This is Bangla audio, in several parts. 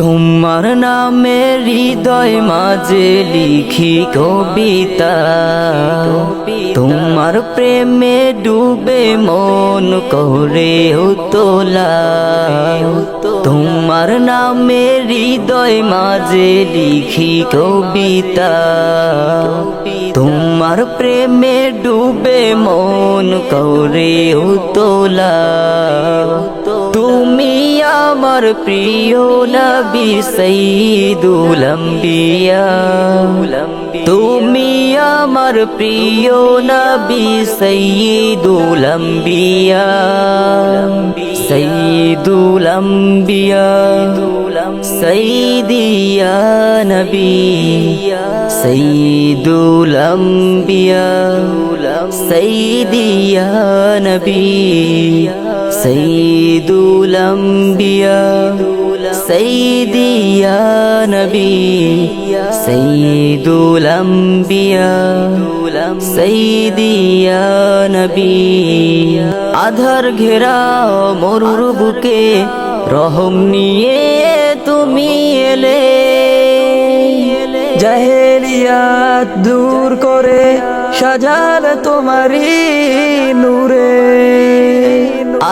তোমার নামে হৃদয় মাঝে লিখি কবিতা। তোমার প্রেমে ডুবে মন করে তোলা। তোমার নামে হৃদয় মাঝে লিখি কবিতা। তোমার প্রেমে ডুবে মন করে তোলা। তুমি আমার প্রিয় নবী সঈদুল আম্বিয়া। তুমি আমার প্রিয় নবী সঈদুল আম্বিয়া। সঈদুল আম্বিয়া, সঈদিয়া নবী। সঈদুল আম্বিয়া সঈদিয়া নবী সঈদুল আম্বিয়া সঈদিয়া নবী সঈদুল আম্বিয়া নবী আধার ঘেরা মরুর বুকে রহম নিয়ে তুমি এলে। জাহেলিয়াত দূর করে সাজাল তোমারি নূরে।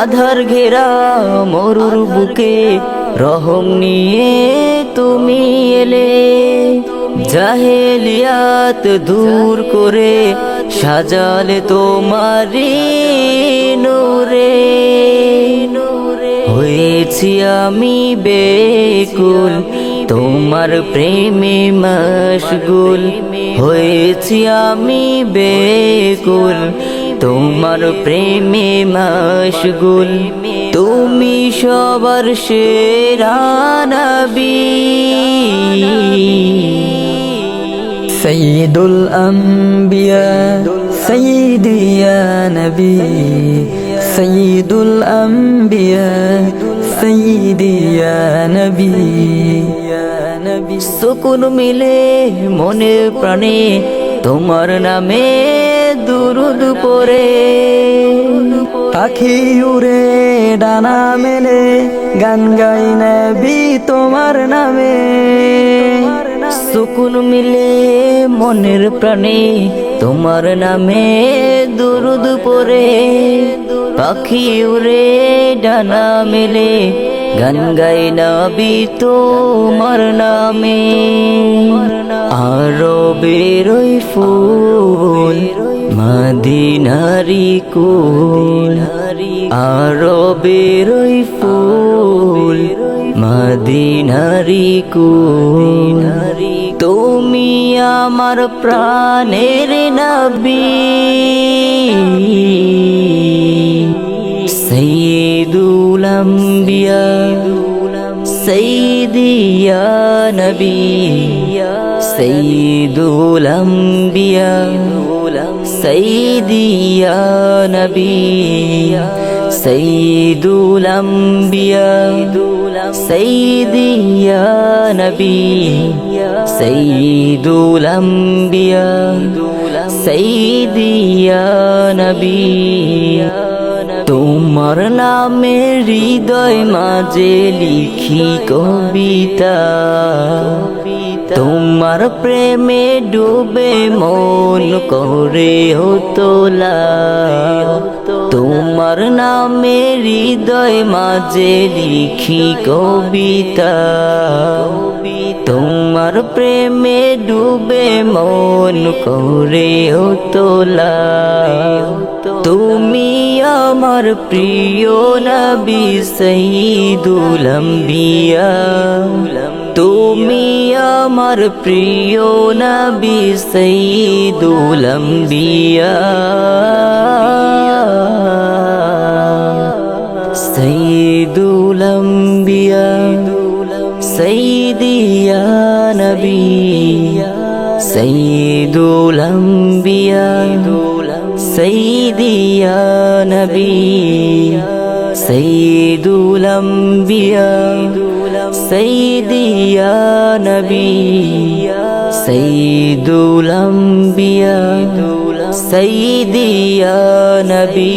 আধার ঘেরা মরুর বুকে রহম নিয়ে তুমি এলে। জাহেলিয়াত দূর করে সাজালে তোমারি নূরে। হয়েছি আমি বেকুল তোমার প্রেমে মশগুল হয়েছি আমি বেকুল। তোমার প্রেমে মশগুল, তুমি সবার সেরা নবী। সঈদুল আম্বিয়া সঈদিয়া নবী। সঈদুল আম্বিয়া সঈদিয়া নবী। সুকুন মিলে মনে প্রাণে তোমার নামে দুরুদ পরে পাখি উড়ে, ডানা মেলে, গান গাই নবী তোমার নামে। সুকুন মিলে মনের প্রাণে তোমার নামে দুরুদ পরে পাখি উড়ে, ডানা মেলে গান গাই নাবি তোমার নামে, আরও বেরোই ফুল মাদিনারি কুল, আরও বেরোই ফুল মাদিনারি কুল। তুমি আমার প্রাণের নবী। নবী সঈদুল আম্বিয়া সঈদিয়া নবী সঈদুল আম্বিয়া সঈদিয়া নবী সঈদুল আম্বিয়া সঈদিয়া নবী তোমার নামে হৃদয় মাঝে লিখি কবিতা। তোমার প্রেমে ডুবে মন করে তোলা তোমার নামে হৃদয় মাঝে লিখি কবিতা। তোমার প্রেমে ডুবে মন করে তোলা তুমি আমার প্রিয় নবী সঈদুল আম্বিয়া। তুমি আমার প্রিয় নবী সঈদুল আম্বিয়া। সঈদুল আম্বিয়া সঈদিয়া নবী, সঈদুল আম্বিয়া। সঈদিয়া নবী সঈদুল আম্বিয়া সঈদিয়া নবী সঈদুল আম্বিয়া সঈদিয়া নবী